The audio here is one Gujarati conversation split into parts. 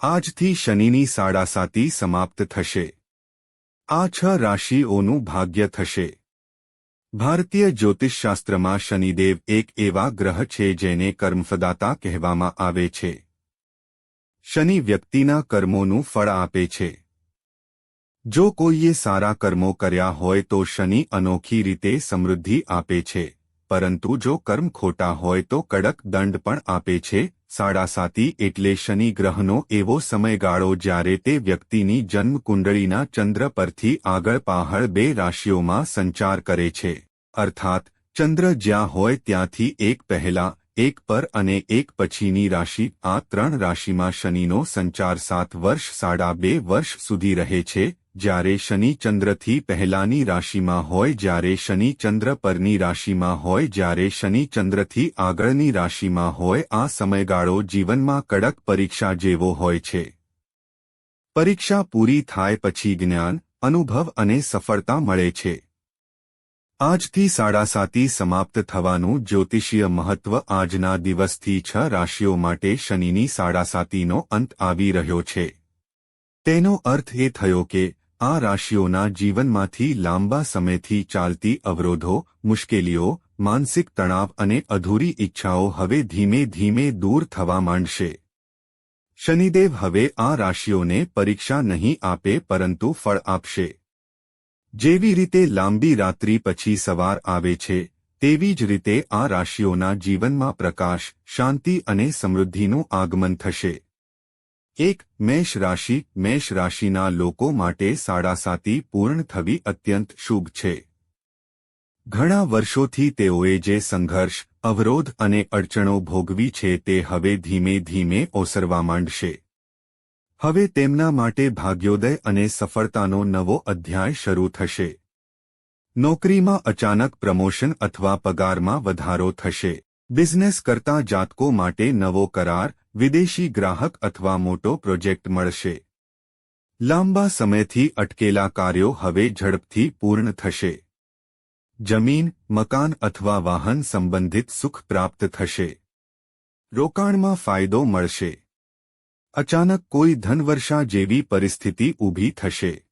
આજથી શનિની સાડાસાતી સમાપ્ત થશે. આ છ રાશિઓનું ભાગ્ય થશે. ભારતીય જ્યોતિષશાસ્ત્રમાં શનિદેવ એક એવા ગ્રહ છે જેને કર્મફદાતા કહેવામાં આવે છે. શનિ વ્યક્તિના કર્મોનું ફળ આપે છે. જો કોઈએ સારા કર્મો કર્યા હોય તો શનિ અનોખી રીતે સમૃદ્ધિ આપે છે, પરંતુ જો કર્મ ખોટા હોય તો કડક દંડ પણ આપે છે સાડાસાતી એટલે શનિ ગ્રહનો એવો સમયગાળો જ્યારે તે વ્યક્તિની જન્મ કુંડળીના ચંદ્ર પરથી આગળ પાહળ બે રાશિઓમાં સંચાર કરે છે. અર્થાત, ચંદ્ર જ્યાં હોય ત્યાંથી એક પહેલા, એક પર અને એક પછીની રાશિ આ ત્રણ રાશિમાં શનિનો સંચાર સાત વર્ષ, સાડા બે વર્ષ સુધી રહે છે જ્યારે શનિ પહેલાની રાશિમાં હોય, જ્યારે શનિ પરની રાશિમાં હોય, જ્યારે શનિ આગળની રાશિમાં હોય, આ સમયગાળો જીવનમાં કડક પરીક્ષા જેવો હોય છે. પરીક્ષા પૂરી થાય પછી જ્ઞાન, અનુભવ અને સફળતા મળે છે. આજથી સાડાસાતી સમાપ્ત થવાનું જ્યોતિષીય મહત્વ આજના દિવસથી છ રાશિઓ માટે શનિની સાડાસાતીનો અંત આવી રહ્યો છે. તેનો અર્થ એ થયો કે આ રાશિઓના જીવનમાંથી લાંબા સમયથી ચાલતી અવરોધો, મુશ્કેલીઓ, માનસિક તણાવ અને અધૂરી ઈચ્છાઓ હવે ધીમે ધીમે દૂર થવા માંડશે. શનિદેવ હવે આ રાશિઓને પરીક્ષા નહીં આપે પરંતુ ફળ આપશે. જેવી રીતે લાંબી રાત્રિ પછી સવાર આવે છે, તેવી જ રીતે આ રાશિઓના જીવનમાં પ્રકાશ, શાંતિ અને સમૃદ્ધિનું આગમન થશે. એક મેષ રાશિ, મેષ રાશિના લોકો માટે સાડાસાતી પૂર્ણ થવી અત્યંત શુભ છે. ઘણા વર્ષોથી તેઓએ જે સંઘર્ષ, અવરોધ અને અડચણો ભોગવી છે તે હવે ધીમે ધીમે ઓસરવા માંડશે. હવે તેમના માટે ભાગ્યોદય અને સફળતાનો નવો અધ્યાય શરૂ થશે. નોકરીમાં અચાનક પ્રમોશન અથવા પગારમાં વધારો થશે. બિઝનેસ કરતા જાતકો માટે નવો કરાર, વિદેશી ગ્રાહક અથવા મોટો પ્રોજેક્ટ મળશે. લાંબા સમયથી અટકેલા કાર્યો હવે ઝડપથી પૂર્ણ થશે. જમીન, મકાન અથવા વાહન સંબંધિત સુખ પ્રાપ્ત થશે. રોકાણમાં ફાયદો મળશે. અચાનક કોઈ ધનવર્ષા જેવી પરિસ્થિતિ ઊભી થશે.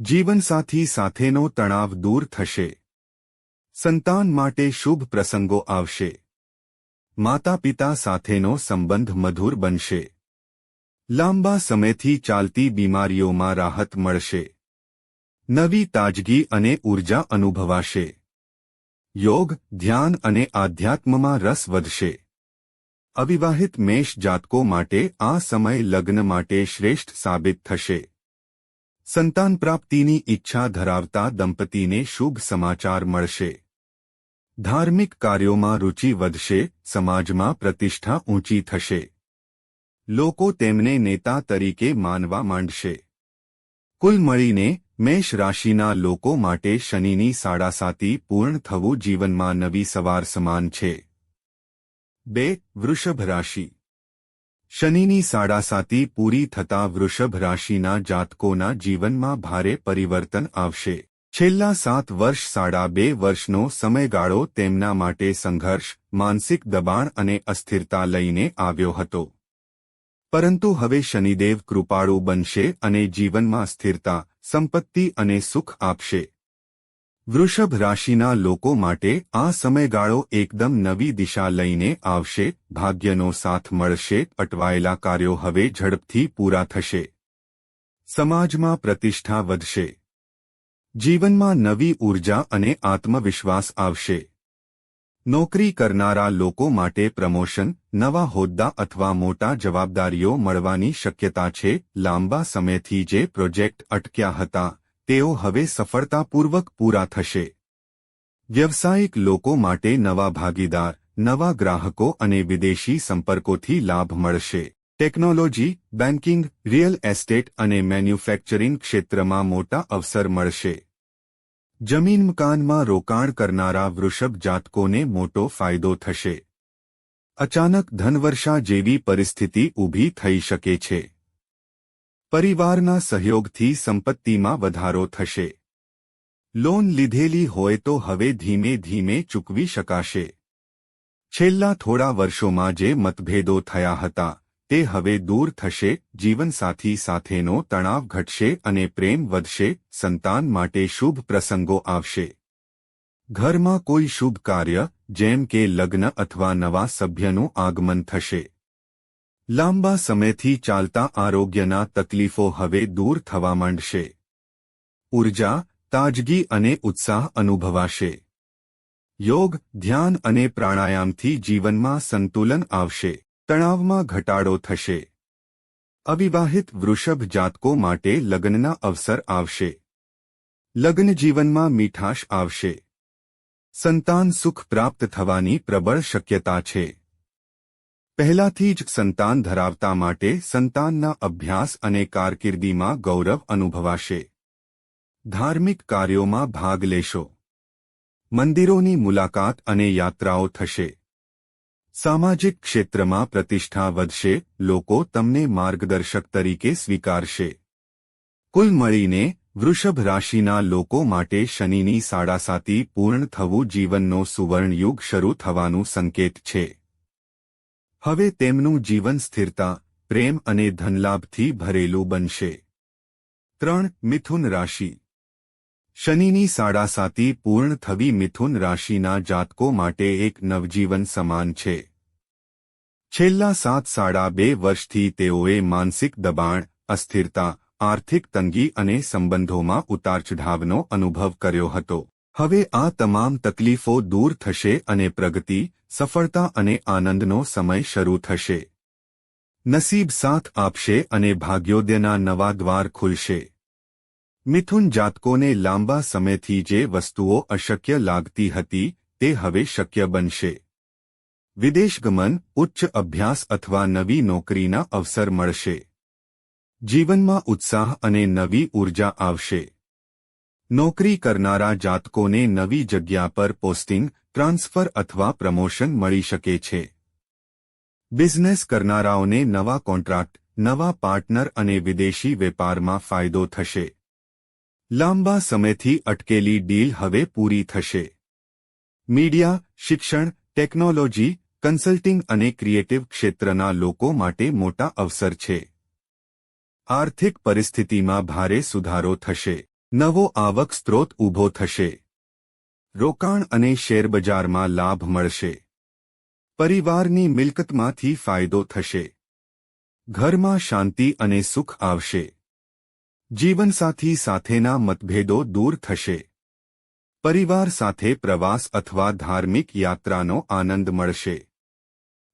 જીવનસાથી સાથેનો તણાવ દૂર થશે. સંતાન માટે શુભ પ્રસંગો આવશે. માતા પિતા સાથેનો સંબંધ મધુર બનશે. લાંબા સમયથી ચાલતી બીમારીઓમાં રાહત મળશે. નવી તાજગી અને ઊર્જા અનુભવાશે. યોગ, ધ્યાન અને આધ્યાત્મમાં રસ વધશે. અવિવાહિત મેષ જાતકો માટે આ સમય લગ્ન માટે શ્રેષ્ઠ સાબિત થશે. સંતાન પ્રાપ્તિની ઈચ્છા ધરાવતા દંપતીને શુભ સમાચાર મળશે. ધાર્મિક કાર્યોમાં રુચિ વધશે, સમાજમાં પ્રતિષ્ઠા ઊંચી થશે. લોકો તેમને નેતા તરીકે માનવા માંડશે. કુલ મળીને, મેષ રાશિના લોકો માટે શનિની સાડાસાતી પૂર્ણ થવું જીવનમાં નવી સવાર સમાન છે. બે, વૃષભ રાશિ. શનિની સાડાસાતી પૂરી થતાં વૃષભ રાશિના જાતકોના જીવનમાં ભારે પરિવર્તન આવશે. છેલ્લા સાત વર્ષ સાડા બે વર્ષનો સમયગાળો તેમના માટે સંઘર્ષ, માનસિક દબાણ અને અસ્થિરતા લઈને આવ્યો હતો. પરંતુ હવે શનિદેવ કૃપાળુ બનશે અને જીવનમાં સ્થિરતા, સંપત્તિ અને સુખ આપશે. વૃષભ રાશિના લોકો માટે આ સમયગાળો એકદમ નવી દિશા લઈને આવશે, ભાગ્યનો સાથ મળશે, અટવાયેલા કાર્યો હવે ઝડપથી પૂરા થશે. સમાજમાં પ્રતિષ્ઠા વધશે. જીવનમાં નવી ઊર્જા અને આત્મવિશ્વાસ આવશે. નોકરી કરનારા લોકો માટે પ્રમોશન, નવા હોદ્દા અથવા મોટા જવાબદારીઓ મળવાની શક્યતા છે. લાંબા સમયથી જે પ્રોજેક્ટ અટક્યા હતા, તેઓ હવે સફળતાપૂર્વક પૂરા થશે. વ્યવસાયિક લોકો માટે નવા ભાગીદાર, નવા ગ્રાહકો અને વિદેશી સંપર્કોથી લાભ મળશે. ટેકનોલોજી, બેન્કિંગ, રિયલ એસ્ટેટ અને મેન્યુફેક્ચરિંગ ક્ષેત્રમાં મોટા અવસર મળશે. જમીન મકાનમાં રોકાણ કરનારા વૃષભ જાતકોને મોટો ફાયદો થશે. અચાનક ધનવર્ષા જેવી પરિસ્થિતિ ઊભી થઈ શકે છે. પરિવારના સહયોગથી સંપત્તિમાં વધારો થશે. લોન લીધેલી હોય તો હવે ધીમે ધીમે ચૂકવી શકાશે. છેલ્લા થોડા વર્ષોમાં જે મતભેદો થયા હતા તે હવે દૂર થશે, જીવનસાથી સાથેનો તણાવ ઘટશે અને પ્રેમ વધશે, સંતાન માટે શુભ પ્રસંગો આવશે. ઘરમાં કોઈ શુભ કાર્ય, જેમ કે લગ્ન અથવા નવા સભ્યનું આગમન થશે. લાંબા સમયથી ચાલતા આરોગ્યના તકલીફો હવે દૂર થવા માંડશે. ઊર્જા, તાજગી અને ઉત્સાહ અનુભવાશે. યોગ, ધ્યાન અને પ્રાણાયામથી જીવનમાં સંતુલન આવશે. તણાવમાં ઘટાડો થશે. અવિવાહિત વૃષભ જાતકો માટે લગ્નના અવસર આવશે. લગ્ન જીવનમાં મીઠાશ આવશે. સંતાન સુખ પ્રાપ્ત થવાની પ્રબળ શક્યતા છે. પહેલાથી જ સંતાન ધરાવતા માટે સંતાનના અભ્યાસ અને કારકિર્દીમાં ગૌરવ અનુભવાશે. ધાર્મિક કાર્યોમાં ભાગ લેશો. મંદિરોની મુલાકાત અને યાત્રાઓ થશે. સામાજિક ક્ષેત્રમાં પ્રતિષ્ઠા વધશે, લોકો તમને માર્ગદર્શક તરીકે સ્વીકારશે. કુલ મળીને, વૃષભ રાશિના લોકો માટે શનિની સાડાસાતી પૂર્ણ થવું જીવનનો સુવર્ણયુગ શરૂ થવાનું સંકેત છે. હવે તેમનું જીવન સ્થિરતા, પ્રેમ અને ધનલાભથી ભરેલું બનશે. ત્રણ મિથુન રાશિ. શનિની સાડાસાતી પૂર્ણ થવી મિથુન રાશિના જાતકો માટે એક નવજીવન સમાન છે. છેલ્લા સાત સાડા બે વર્ષથી તેઓએ માનસિક દબાણ, અસ્થિરતા, આર્થિક તંગી અને સંબંધોમાં ઉતારચઢાવનો અનુભવ કર્યો હતો. હવે આ તમામ તકલીફો દૂર થશે અને પ્રગતિ, સફળતા અને આનંદનો સમય શરૂ થશે. નસીબ સાથ આપશે અને ભાગ્યોદયના નવા દ્વાર ખુલશે. મિથુન જાતકોને લાંબા સમયથી જે વસ્તુઓ અશક્ય લાગતી હતી, તે હવે શક્ય બનશે. વિદેશગમન ઉચ્ચ અભ્યાસ અથવા નવી નોકરીના અવસર મળશે. જીવનમાં ઉત્સાહ અને નવી ઊર્જા આવશે. નોકરી કરનારા જાતકોને નવી જગ્યા પર પોસ્ટિંગ, ટ્રાન્સફર અથવા પ્રમોશન મળી શકે છે. બિઝનેસ કરનારાઓને નવા કોન્ટ્રાક્ટ, નવા પાર્ટનર અને વિદેશી વેપારમાં ફાયદો થશે. લાંબા સમયથી અટકેલી ડીલ હવે પૂરી થશે. મીડિયા, શિક્ષણ, ટેકનોલોજી, કન્સલ્ટિંગ અને ક્રિએટિવ ક્ષેત્રના લોકો માટે મોટા અવસર છે. આર્થિક પરિસ્થિતિમાં ભારે સુધારો થશે. નવો આવક સ્ત્રોત ઊભો થશે. રોકાણ અને શેરબજારમાં લાભ મળશે. પરિવારની મિલકતમાંથી ફાયદો થશે. ઘરમાં શાંતિ અને સુખ આવશે. જીવનસાથી સાથેના મતભેદો દૂર થશે. પરિવાર સાથે પ્રવાસ અથવા ધાર્મિક યાત્રાનો આનંદ મળશે.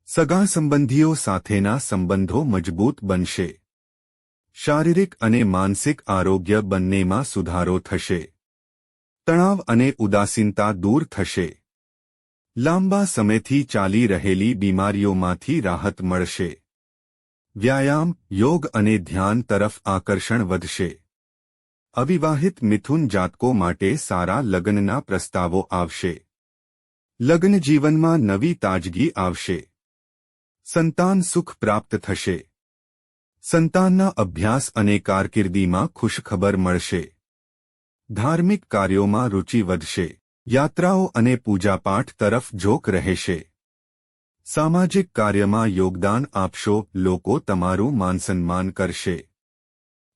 સગા સંબંધીઓ સાથેના સંબંધો મજબૂત બનશે. શારીરિક અને માનસિક આરોગ્ય બંનેમાં સુધારો થશે. તણાવ અને ઉદાસીનતા દૂર થશે. લાંબા સમયથી ચાલી રહેલી બીમારીઓમાંથી રાહત મળશે. વ્યાયામ, યોગ અને ધ્યાન તરફ આકર્ષણ વધશે. અવિવાહિત મિથુન જાતકો માટે સારા લગ્નના પ્રસ્તાવો આવશે. લગ્ન જીવનમાં નવી તાજગી આવશે. સંતાન સુખ પ્રાપ્ત થશે. સંતાનના અભ્યાસ અને કારકિર્દીમાં ખુશખબર મળશે. ધાર્મિક કાર્યોમાં રુચિ વધશે. યાત્રાઓ અને પૂજાપાઠ તરફ જોક રહેશે. સામાજિક કાર્યમાં યોગદાન આપશો, લોકો તમારું માનસન્માન કરશે.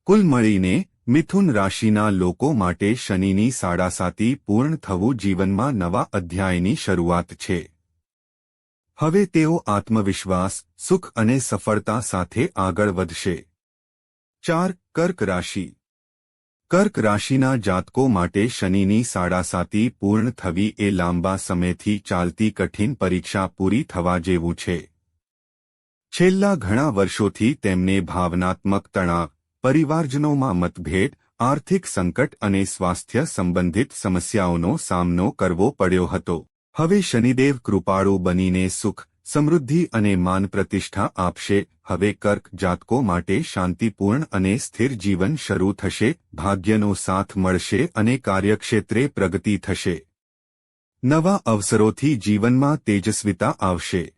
કુલ મળીને, મિથુન રાશિના લોકો માટે શનિની સાડાસાતી પૂર્ણ થવું જીવનમાં નવા અધ્યાયની શરૂઆત છે. હવે તેઓ આત્મવિશ્વાસ, સુખ અને સફળતા સાથે આગળ વધશે. ચાર કર્ક રાશિ કર્ક રાશિના જાતકો માટે શનિની સાડાસાતી પૂર્ણ થવી એ લાંબા સમયથી ચાલતી કઠિન પરીક્ષા પૂરી થવા જેવું છે. છેલ્લા ઘણા વર્ષોથી તેમને ભાવનાત્મક તણાવ, પરિવારજનોમાં મતભેદ, આર્થિક સંકટ અને સ્વાસ્થ્ય સંબંધિત સમસ્યાઓનો સામનો કરવો પડ્યો હતો. હવે શનિદેવ કૃપાળુ બનીને સુખ સમૃદ્ધિ અને માન પ્રતિષ્ઠા આપશે. હવે કર્ક જાતકો માટે શાંતિપૂર્ણ અને સ્થિર જીવન શરૂ થશે. ભાગ્યનો સાથ મળશે અને કાર્યક્ષેત્રે પ્રગતિ થશે. નવા અવસરોથી જીવનમાં તેજસ્વિતા આવશે.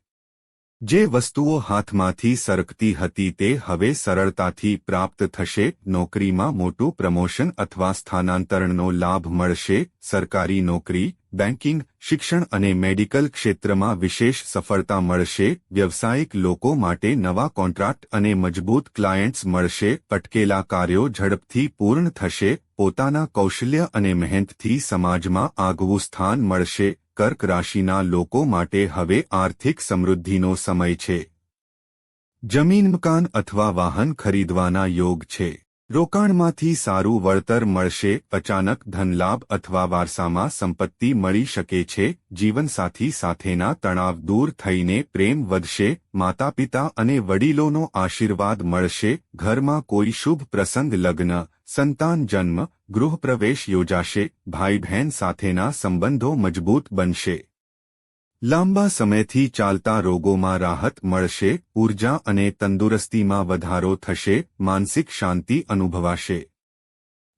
જે વસ્તુઓ હાથમાંથી સરકતી હતી તે હવે સરળતાથી પ્રાપ્ત થશે. નોકરીમાં મોટું પ્રમોશન અથવા સ્થાનાંતરણનો લાભ મળશે. સરકારી નોકરી બેન્કિંગ, શિક્ષણ અને મેડિકલ ક્ષેત્રમાં વિશેષ સફળતા મળશે, વ્યવસાયિક લોકો માટે નવા કોન્ટ્રાક્ટ અને મજબૂત ક્લાયન્ટ્સ મળશે, અટકેલા કાર્યો ઝડપથી પૂર્ણ થશે, પોતાના કૌશલ્ય અને મહેનતથી સમાજમાં આગવું સ્થાન મળશે, કર્ક રાશિના લોકો માટે હવે આર્થિક સમૃદ્ધિનો સમય છે. જમીન, મકાન અથવા વાહન ખરીદવાના યોગ છે. રોકાણમાંથી સારું વળતર મળશે, અચાનક ધનલાભ અથવા વારસામાં સંપત્તિ મળી શકે છે, જીવનસાથી સાથેના તણાવ દૂર થઈને પ્રેમ વધશે, માતાપિતા અને વડીલોનો આશીર્વાદ મળશે, ઘરમાં કોઈ શુભ પ્રસંગ લગ્ન, સંતાન જન્મ, ગૃહપ્રવેશ યોજાશે ભાઈ બહેન સાથેના સંબંધો મજબૂત બનશે. લાંબા સમયથી ચાલતા રોગોમાં રાહત મળશે ઊર્જા અને તંદુરસ્તીમાં વધારો થશે, માનસિક શાંતિ અનુભવાશે.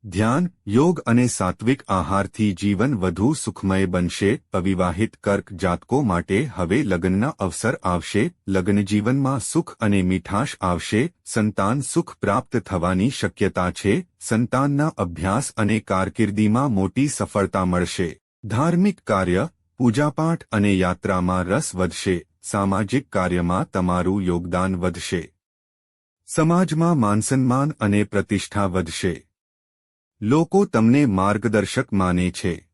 ધ્યાન, યોગ અને સાત્વિક આહારથી જીવન વધુ સુખમય બનશે, અવિવાહિત કર્ક જાતકો માટે હવે લગ્નના અવસર આવશે લગ્ન જીવનમાં સુખ અને મીઠાશ આવશે, સંતાન સુખ પ્રાપ્ત થવાની શક્યતા છે, સંતાનના અભ્યાસ અને કારકિર્દીમાં મોટી સફળતા મળશે. ધાર્મિક કાર્ય પૂજાપાઠ અને યાત્રામાં રસ વધશે, સામાજિક કાર્યમાં તમારું યોગદાન વધશે. સમાજમાં માનસન્માન અને પ્રતિષ્ઠા વધશે. લોકો તમને માર્ગદર્શક માને છે.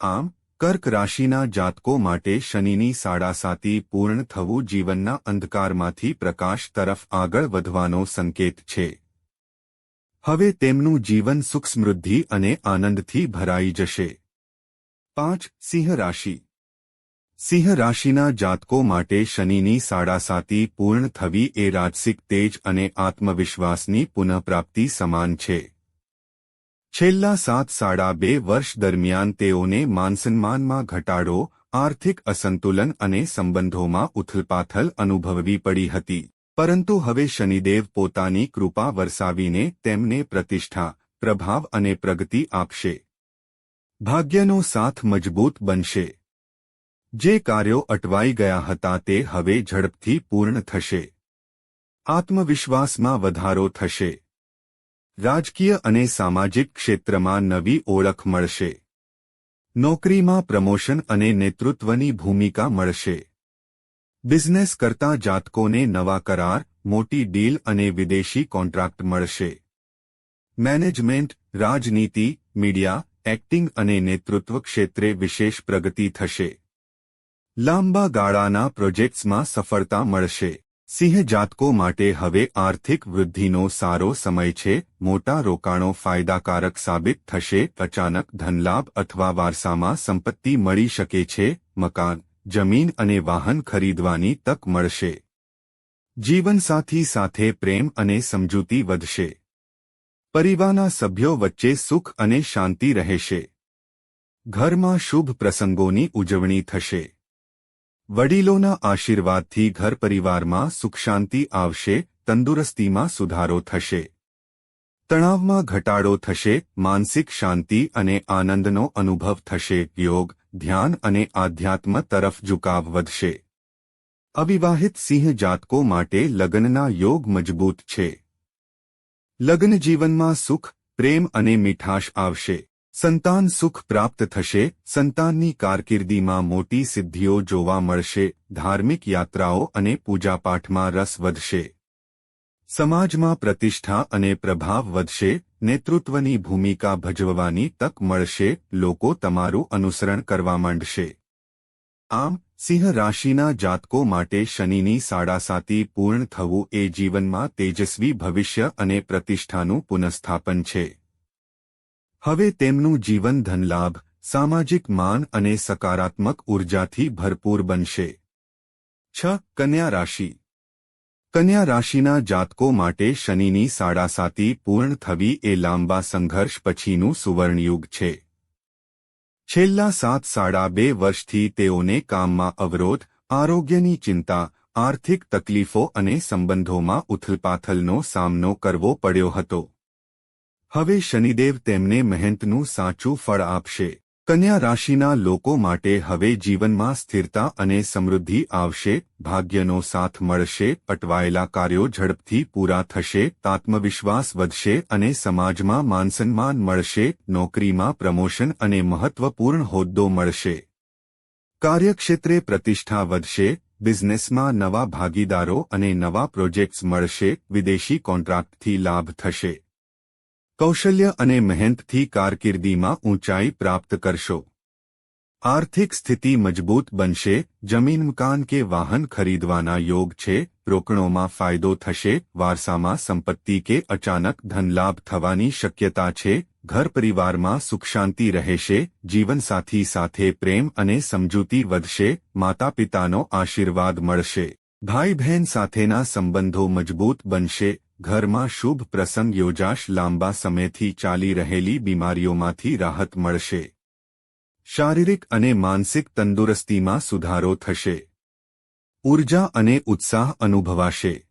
આમ, કર્ક રાશિના જાતકો માટે શનિની સાડાસાતી પૂર્ણ થવું જીવનના અંધકારમાંથી પ્રકાશ તરફ આગળ વધવાનો સંકેત છે. હવે તેમનું જીવન સુખ સમૃદ્ધિ અને આનંદથી ભરાઈ જશે. પાંચ સિંહ રાશિ. સિંહ રાશિના જાતકો માટે શનિની સાડાસાતી પૂર્ણ થવી એ રાજસિક તેજ અને આત્મવિશ્વાસની પુનઃપ્રાપ્તિ સમાન છે. છેલ્લા સાત સાડા બે વર્ષ દરમિયાન તેઓને માનસન્માનમાં ઘટાડો, આર્થિક અસંતુલન અને સંબંધોમાં ઉથલપાથલ અનુભવવી પડી હતી. પરંતુ હવે શનિદેવ પોતાની કૃપા વરસાવીને તેમને પ્રતિષ્ઠા, પ્રભાવ અને પ્રગતિ આપશે. ભાગ્યનો સાથ મજબૂત બનશે. જે કાર્યો અટવાઈ ગયા હતા તે હવે ઝડપથી પૂર્ણ થશે. આત્મવિશ્વાસમાં વધારો થશે. રાજકીય અને સામાજિક ક્ષેત્રમાં નવી ઓળખ મળશે. નોકરીમાં પ્રમોશન અને નેતૃત્વની ભૂમિકા મળશે. બિઝનેસ કરતા જાતકોને નવા કરાર, મોટી ડીલ અને વિદેશી કોન્ટ્રાક્ટ મળશે. મેનેજમેન્ટ, રાજનીતિ, મીડિયા એક્ટિંગ અને નેતૃત્વ ક્ષેત્રે વિશેષ પ્રગતિ થશે. લાંબા ગાળાના પ્રોજેક્ટ્સમાં સફળતા મળશે. સિંહ જાતકો માટે હવે આર્થિક વૃદ્ધિનો સારો સમય છે. મોટા રોકાણો ફાયદાકારક સાબિત થશે. અચાનક ધનલાભ અથવા વારસામાં સંપત્તિ મળી શકે છે. મકાન, જમીન અને વાહન ખરીદવાની તક મળશે. જીવનસાથી સાથે પ્રેમ અને સમજૂતી વધશે. પરિવારના સભ્યો વચ્ચે સુખ અને શાંતિ રહેશે. ઘરમાં શુભ પ્રસંગોની ઉજવણી થશે. વડીલોના આશીર્વાદથી ઘર પરિવારમાં સુખ શાંતિ આવશે, તંદુરસ્તીમાં સુધારો થશે. તણાવમાં ઘટાડો થશે, માનસિક શાંતિ અને આનંદનો અનુભવ થશે, યોગ, ધ્યાન અને આધ્યાત્મ તરફ ઝુકાવ વધશે. અવિવાહિત સિંહ જાતકો માટે લગ્નના યોગ મજબૂત છે. લગ્ન જીવનમાં સુખ, પ્રેમ અને મીઠાશ આવશે. સંતાન સુખ પ્રાપ્ત થશે, સંતાનની કારકિર્દીમાં મોટી સિદ્ધિઓ જોવા મળશે, ધાર્મિક યાત્રાઓ અને પૂજાપાઠમાં રસ વધશે. સમાજમાં પ્રતિષ્ઠા અને પ્રભાવ વધશે, નેતૃત્વની ભૂમિકા ભજવવાની તક મળશે, લોકો તમારું અનુસરણ કરવા માંડશે. આમ સિંહ રાશિના જાતકો માટે શનિની સાડાસાતી પૂર્ણ થવું એ જીવનમાં તેજસ્વી ભવિષ્ય અને પ્રતિષ્ઠાનું પુનઃસ્થાપન છે. હવે તેમનું જીવન ધનલાભ, સામાજિક માન અને સકારાત્મક ઉર્જાથી ભરપૂર બનશે. છ, કન્યા રાશિ. કન્યા રાશિના જાતકો માટે શનિની સાડાસાતી પૂર્ણ થવી એ લાંબા સંઘર્ષ પછીનું સુવર્ણયુગ છે. છેલ્લા સાત સાડા બે વર્ષથી તેઓને કામમાં અવરોધ, આરોગ્યની ચિંતા, આર્થિક તકલીફો અને સંબંધોમાં ઉથલપાથલનો સામનો કરવો પડ્યો હતો. હવે શનિદેવ તેમને મહેનતનું સાચું ફળ આપશે. કન્યા રાશિના લોકો માટે હવે જીવનમાં સ્થિરતા અને સમૃદ્ધિ આવશે, ભાગ્યનો સાથ મળશે અટવાયેલા કાર્યો ઝડપથી પૂરા થશે, આત્મવિશ્વાસ વધશે અને સમાજમાં માનસન્માન મળશે, નોકરીમાં પ્રમોશન અને મહત્વપૂર્ણ હોદ્દો મળશે. કાર્યક્ષેત્રે પ્રતિષ્ઠા વધશે, બિઝનેસમાં નવા ભાગીદારો અને નવા પ્રોજેક્ટ્સ મળશે, વિદેશી કોન્ટ્રાક્ટથી લાભ થશે. કૌશલ્ય અને મહેનતથી કારકિર્દીમાં ઊંચાઈ પ્રાપ્ત કરશો. આર્થિક સ્થિતિ મજબૂત બનશે, જમીન મકાન કે વાહન ખરીદવાના યોગ છે, રોકણોમાં ફાયદો થશે, વારસામાં સંપત્તિ કે અચાનક ધનલાભ થવાની શક્યતા છે ઘર પરિવારમાં સુખ શાંતિ રહેશે, જીવનસાથી સાથે પ્રેમ અને સમજૂતી વધશે માતા પિતાનો આશીર્વાદ મળશે. ભાઈ બહેન સાથેના સંબંધો મજબૂત બનશે ઘરમાં શુભ પ્રસંગ યોજાશ, લાંબા સમયથી ચાલી રહેલી બીમારીઓમાંથી રાહત મળશે. શારીરિક અને માનસિક તંદુરસ્તીમાં સુધારો થશે. ઊર્જા અને ઉત્સાહ અનુભવાશે.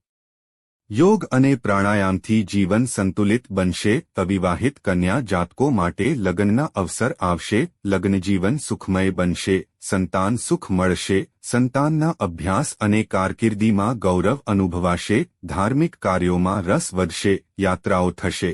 યોગ અને પ્રાણાયામથી જીવન સંતુલિત બનશે, અવિવાહિત કન્યા જાતકો માટે લગ્નના અવસર આવશે, લગ્નજીવન સુખમય બનશે, સંતાન સુખ મળશે, સંતાનના અભ્યાસ અને કારકિર્દીમાં ગૌરવ અનુભવાશે, ધાર્મિક કાર્યોમાં રસ વધશે, યાત્રાઓ થશે.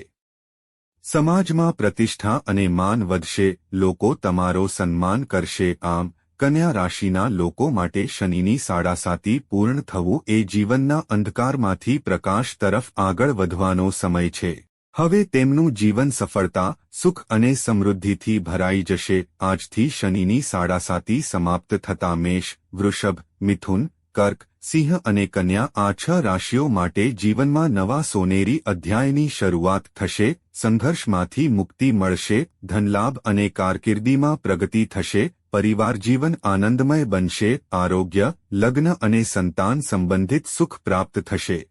સમાજમાં પ્રતિષ્ઠા અને માન વધશે, લોકો તમારો સન્માન કરશે, આમ કન્યા રાશિના લોકો માટે શનિની સાડાસાતી પૂર્ણ થવું એ જીવનના અંધકારમાંથી પ્રકાશ તરફ આગળ વધવાનો સમય છે. હવે તેમનું જીવન સફળતા, સુખ અને સમૃદ્ધિથી ભરાઈ જશે. આજથી શનિની સાડાસાતી સમાપ્ત થતા મેષ, વૃષભ, મિથુન, કર્ક, સિંહ અને કન્યા આ છ રાશિઓ માટે જીવનમાં નવા સોનેરી અધ્યાયની શરૂઆત થશે, સંઘર્ષમાંથી મુક્તિ મળશે, ધનલાભ અને કારકિર્દીમાં પ્રગતિ થશે પરિવાર જીવન આનંદમય બનશે, આરોગ્ય, લગ્ન અને સંતાન સંબંધિત સુખ પ્રાપ્ત થશે.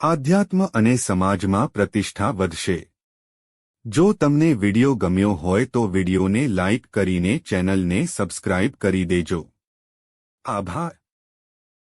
આધ્યાત્મ અને સમાજમાં પ્રતિષ્ઠા વધશે. જો તમને વિડિયો ગમ્યો હોય તો વિડિયોને લાઇક કરીને ચેનલને સબસ્ક્રાઇબ કરી દેજો. આભાર.